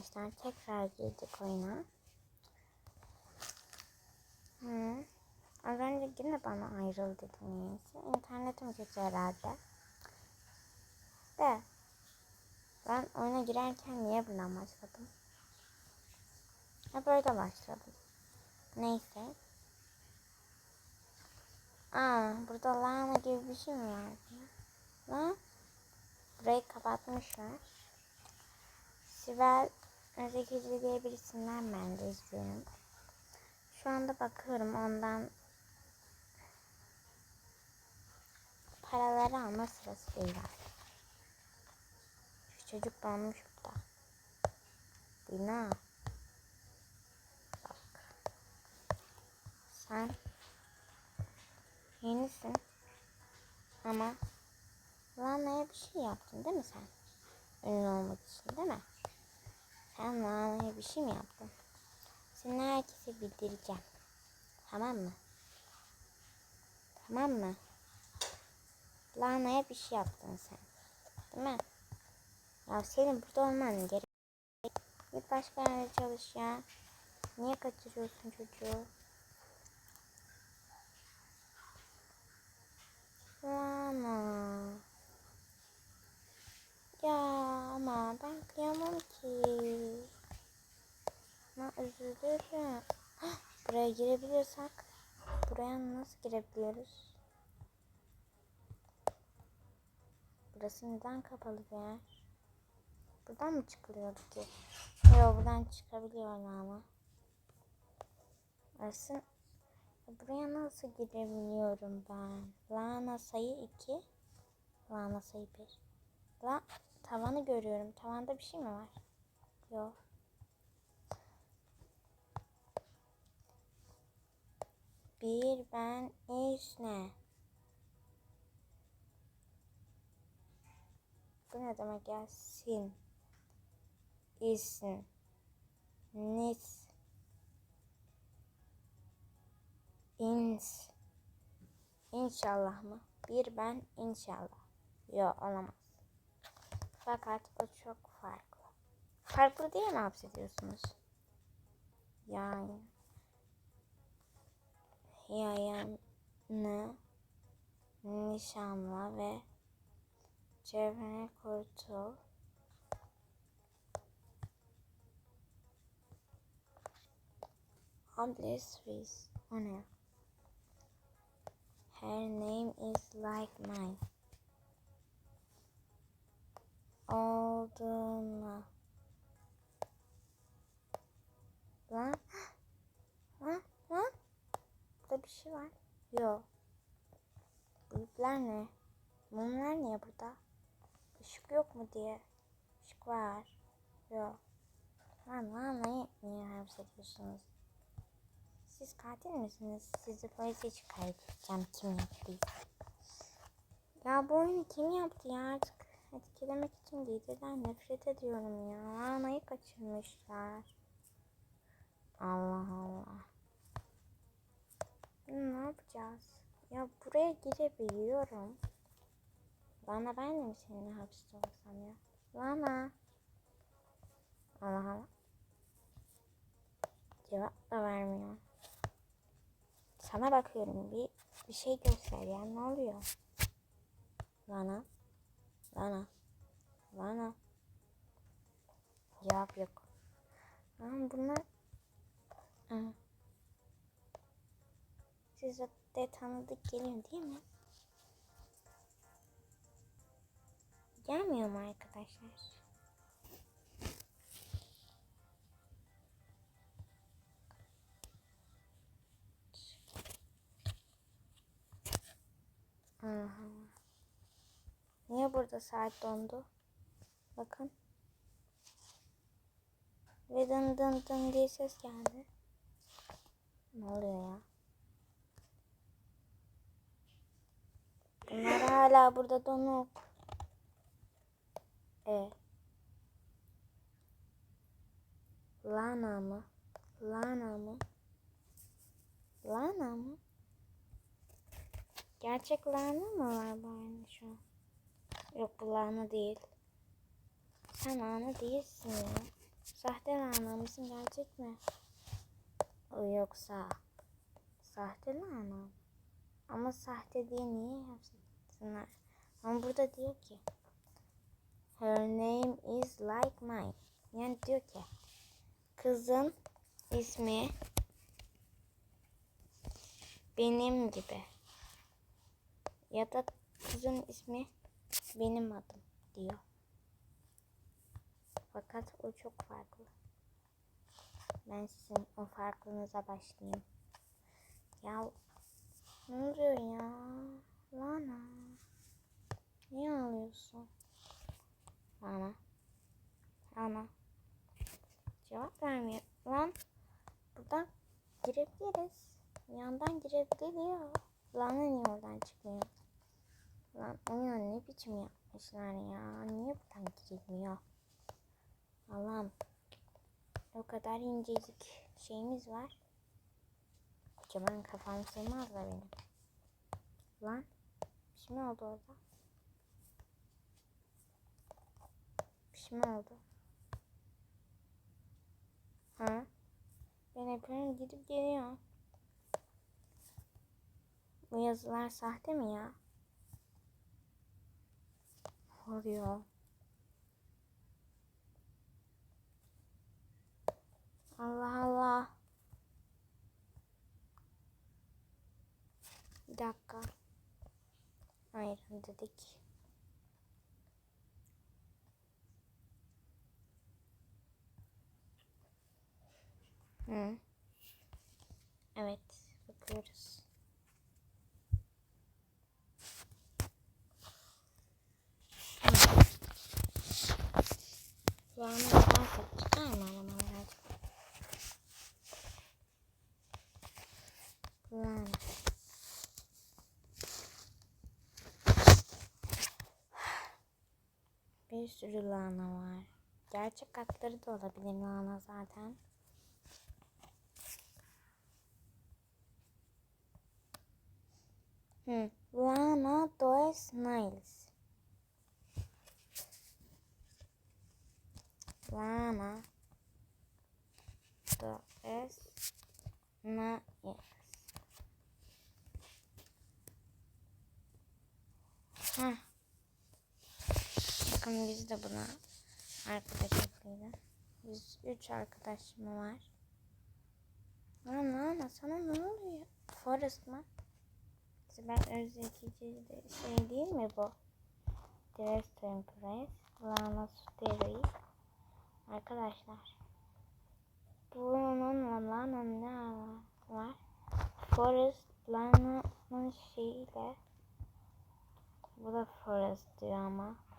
arkadaşlar tekrar girdik oyuna. Hı. Az önce yine bana ayrıl dedin niyeyse. İnternetim kötü herhalde. De. Ben oyuna girerken niye buradan başladım? Hep öyle başladım. Neyse. Aa, burada lana gibi bir şey mi vardı? Lan. Burayı kapatmışlar. Sibel Özekici diye birisinden ben de izliyorum. Şu anda bakıyorum ondan paraları alma sırası değil artık. Şu çocuk donmuş burada. Dina. Bak. Sen yenisin. Ama Lana'ya bir şey yaptın değil mi sen? Ünlü olmak için değil mi? Lana'ya bir şey mi yaptın? Seni herkese bildireceğim. Tamam mı? Tamam mı? Lana'ya bir şey yaptın sen. Değil mi? Ya senin burada olman gerek. Git başka yerde çalış ya. Niye kaçırıyorsun çocuğu? Lana. Ya ama ben kıyamam ki. Ama üzülürüm. Hah, Buraya girebiliyorsak buraya nasıl girebiliyoruz? Burası neden kapalı yer? Buradan mı çıkılıyordu ki? Yok buradan çıkabiliyorlar ama. Burası Ya buraya nasıl girebiliyorum ben? Lana sayı 2 Lana sayı 1 La tavanı görüyorum. Tavanda bir şey mi var? Yok. Bir ben iş ne? Bu ne demek ya? Sin. İsin. Nis. İns. İnşallah mı? Bir ben inşallah. Yok olamaz. Fakat o çok farklı. Farklı diye mi hapsediyorsunuz? Yani yayanı nişanla ve çevrene kurtul. Swiss. O ne? Her name is like mine. Olduğuna. Lan. Lan. Lan. Burada bir şey var. Yok. Bu ipler ne? Mumlar niye burada? Işık yok mu diye. Işık var. Yok. Lan lan ne? Niye hapsediyorsunuz? Siz katil misiniz? Sizi polise şikayet edeceğim kim yaptıysa. Ya bu oyunu kim yaptı ya artık? Etkilemek için liderler nefret ediyorum ya. Anayı kaçırmışlar. Allah Allah. Ne yapacağız? Ya buraya girebiliyorum. Lana ben de mi seninle hapiste olsam ya? Lana. Allah Allah. Cevap da vermiyor. Sana bakıyorum bir bir şey göster ya ne oluyor? Lana. Lana. Lana. Cevap yok. Ama bunlar Aa. Size de tanıdık geliyor değil mi? Gelmiyor mu arkadaşlar? Aha. Niye burada saat dondu? Bakın. Ve dın dın dın diye ses geldi. Ne oluyor ya? Bunlar hala burada donuk. E. Lana mı? Lana mı? Lana mı? Gerçek Lana mı var bari şu an? Yok bu Lana değil. Sen Lana değilsin ya. Sahte Lana mısın gerçek mi? O yoksa sahte Lana. Ama sahte diye niye yapsınlar? Ama burada diyor ki Her name is like mine. Yani diyor ki kızın ismi benim gibi. Ya da kızın ismi benim adım diyor. Fakat o çok farklı. Ben sizin o farklılığınıza başlayayım. Ya ne oluyor ya? Lana. Niye ağlıyorsun? Lana. Lana. Cevap vermiyor. Lan buradan girebiliriz. Yandan girebiliyor. Lana niye oradan çıkmıyor? Lan onu ne yapmışlar ya? Niye buradan girilmiyor? Allah'ım. O kadar incecik şeyimiz var. Kocaman kafam sığmaz da benim. Lan. Bir şey mi oldu orada? Bir şey mi oldu? Ha? Ben hep gidip geliyor. Bu yazılar sahte mi ya? Oluyor. Allah Allah. Bir dakika. Hayır dedik. Hı. Evet, bakıyoruz. Kulağına acaba? Kulağına. Bir sürü lahana var. Gerçek adları da olabilir lahana zaten. Hmm. Lana dos Niles. Lana dos Niles. Heh. Bakın biz de buna arkadaş ekleyelim. Biz üç arkadaşım var. Lan Lana sana ne oluyor? Forest mı? Sibel Özdekici de şey değil mi bu? Dress to Impress, Lana Steri. Arkadaşlar. Bununla Lana'nın ne var? Forest Lana'nın şeyiyle bu da Forest diyor ama.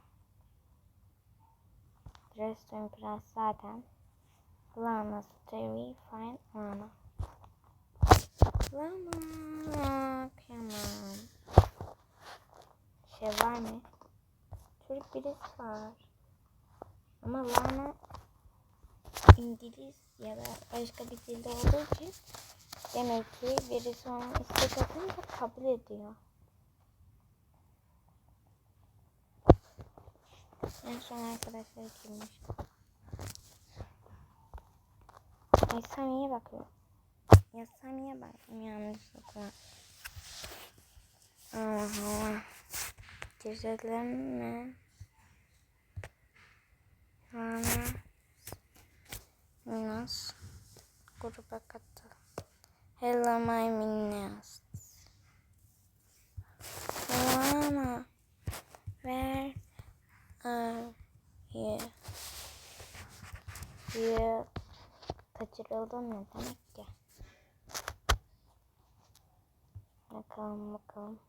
Dress to Impress zaten. Lana Steri, Fine Lana. Lana kıyamam. Şey var mı? Çocuk birisi var. Ama Lana İngiliz ya da başka bir dilde olduğu için demek ki birisi onun istek kabul ediyor. En son arkadaşları kimmiş? Ay Sami'ye bakıyor. Ya Sami'ye baktım yanlışlıkla. Allah. Gezelim mi? Rana Minas gruba katıl. Hello my Minas. Rana where are you? You kaçırıldın ne demek ki? Bakalım bakalım.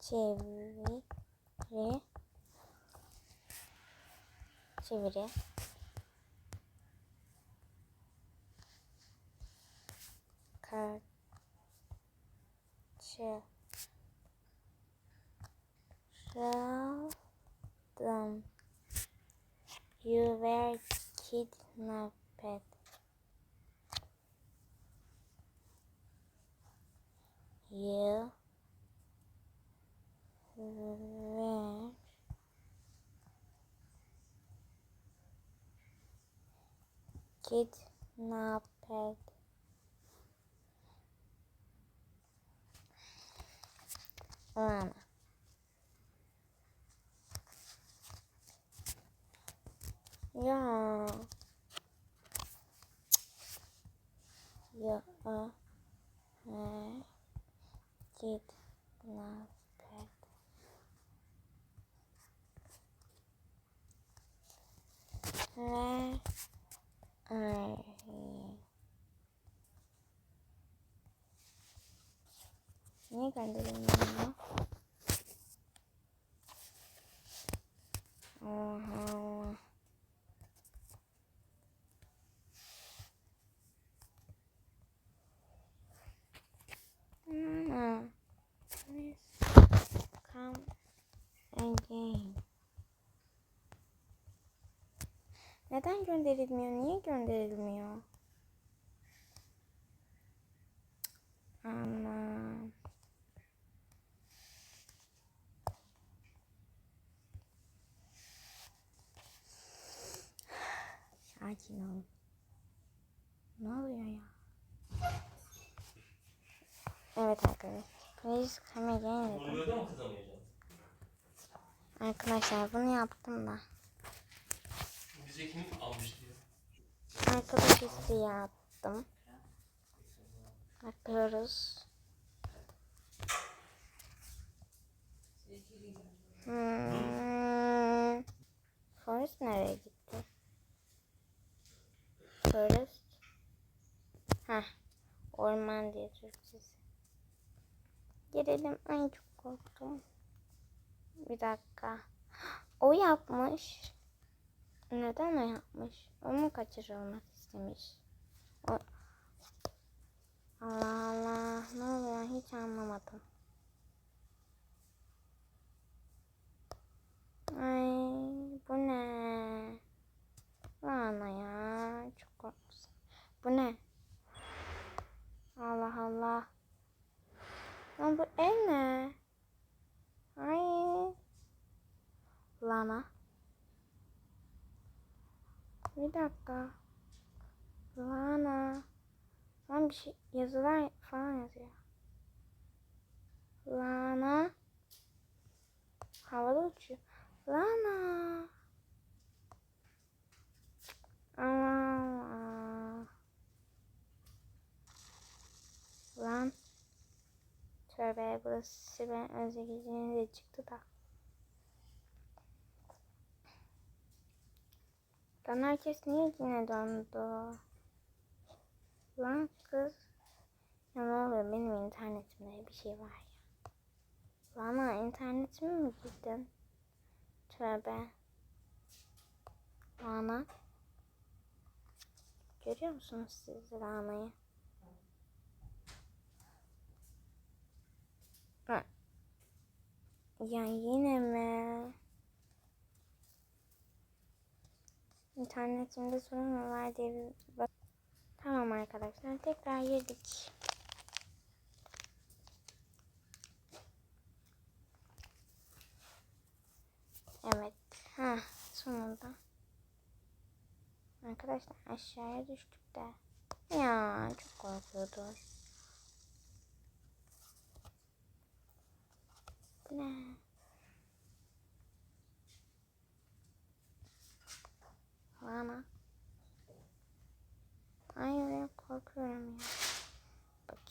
Çeviri. Çeviri. Kaçı. Raldım. You were kidnapped. You ver. Kidnapped. Lana. Ya. Ya. A. Ne. Kidnapped. Ve. Ay. Niye gönderilmiyor? Allah Allah. Nana, please come again. Neden gönderilmiyor? Niye gönderilmiyor? Aman. Sakin ol. Ne oluyor ya? Evet arkadaşlar. Please come again? Arkadaşlar bunu yaptım da. Bize kim almış diyor. Arkadaş isteği yaptım. Bakıyoruz. Hmm. Forest nereye gitti? Forest. Heh. Orman diye Türkçesi. Girelim. Ay çok korktum. Bir dakika. O yapmış. Neden o yapmış? O mu kaçırılmak istemiş? O... Allah Allah. Ne oluyor? Hiç anlamadım. Ay bu ne? Lana ya. Çok korktum. Bu ne? Allah Allah. Lan bu el ne? Ay. Lana. Bir dakika. Lana. Lan bir şey yazılar falan yazıyor. Lana. Havada uçuyor. Lana. Allah. Lan. Tövbe burası ben özgürlüğüne de çıktı da. Lan herkes niye yine dondu? Lan kız. Ya ne oluyor benim internetimde bir şey var ya. Lana internetime mi girdin? Tövbe. Lana. Görüyor musunuz siz Lana'yı? Ha. Ya yine mi? İnternetimde sorun mu var diye. Tamam arkadaşlar tekrar girdik. Evet. Ha sonunda. Arkadaşlar aşağıya düştük de. Ya çok korkuyordum. Ne? Lana. Ay öyle korkuyorum ya.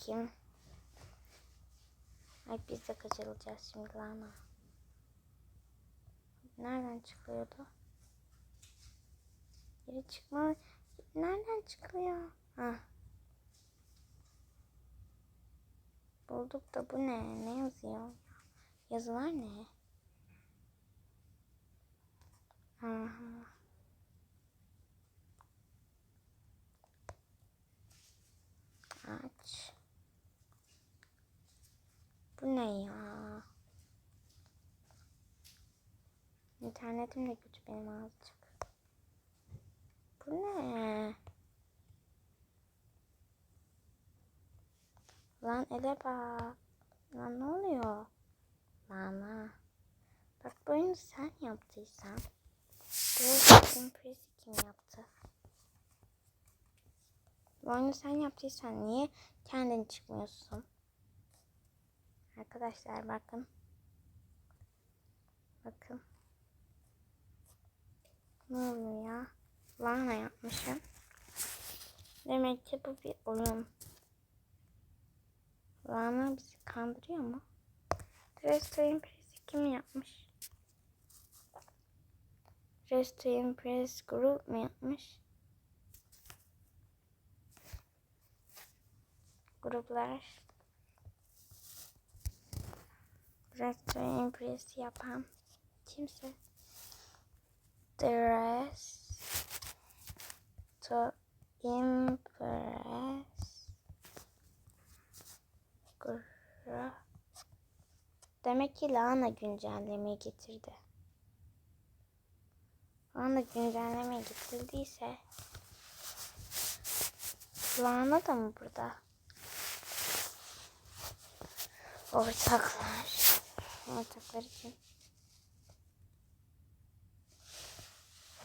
Bakayım. Ay biz de kaçırılacağız şimdi Lana. Nereden çıkıyordu? Geri çıkma. Nereden çıkıyor? Ha. Bulduk da bu ne? Ne yazıyor? Yazılar ne? Allah Allah. Aç. Bu ne ya? İnternetim de kötü benim azıcık. Bu ne? Lan ele bak. Lan ne oluyor? Lana. oyunu sen yaptıysan Brawl Impress'i kim yaptı? Bu oyunu sen yaptıysan niye kendin çıkmıyorsun? Arkadaşlar bakın. Bakın. Ne oluyor ya? Lana yapmışım. Demek ki bu bir oyun. Lana bizi kandırıyor mu? Resto Impress'i kim yapmış? Resto Impress Group mu yapmış? Gruplar. Resto Impress yapan kimse. Dress to impress. Demek ki Lana güncelleme getirdi. Lana güncelleme getirdiyse Lana da mı burada? Ortaklar. Ortaklar için.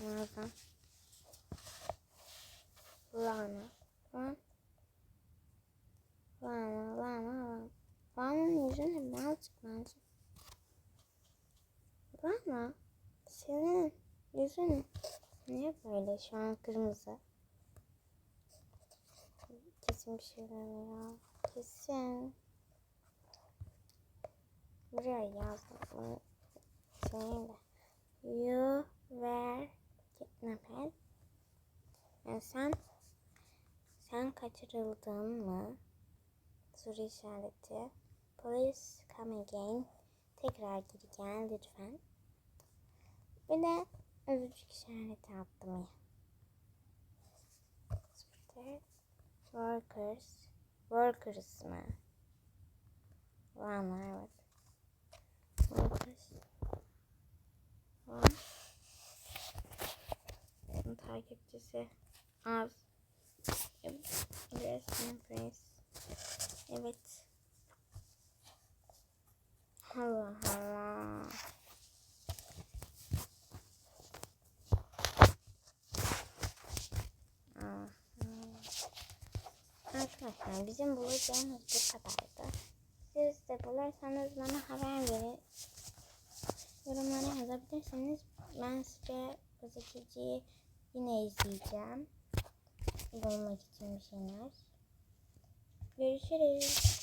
Nereden? Lana. Lan. Lana, Lana, Lana. Lana'nın yüzüne birazcık bence. Lana. Senin yüzün niye böyle şu an kırmızı? Kesin bir şeyler var ya. Kesin. Buraya yazdım. Sileyim de. You were kidnapped. Yani sen sen kaçırıldın mı? Soru işareti. Please come again. Tekrar geri gel lütfen. Bir de öpücük işareti attım ya. Workers. Workers mı? Lana evet. Workers. Lan. Bunun takipçisi az. Resmen Prince. Evet. Allah Allah. Hmm. Arkadaşlar bizim bulacağımız bu kadardı. Siz de bulursanız bana haber verin. Yorumlara yazabilirsiniz. Ben size gazeteciyi yine izleyeceğim. Bulmak için bir şeyler. Görüşürüz.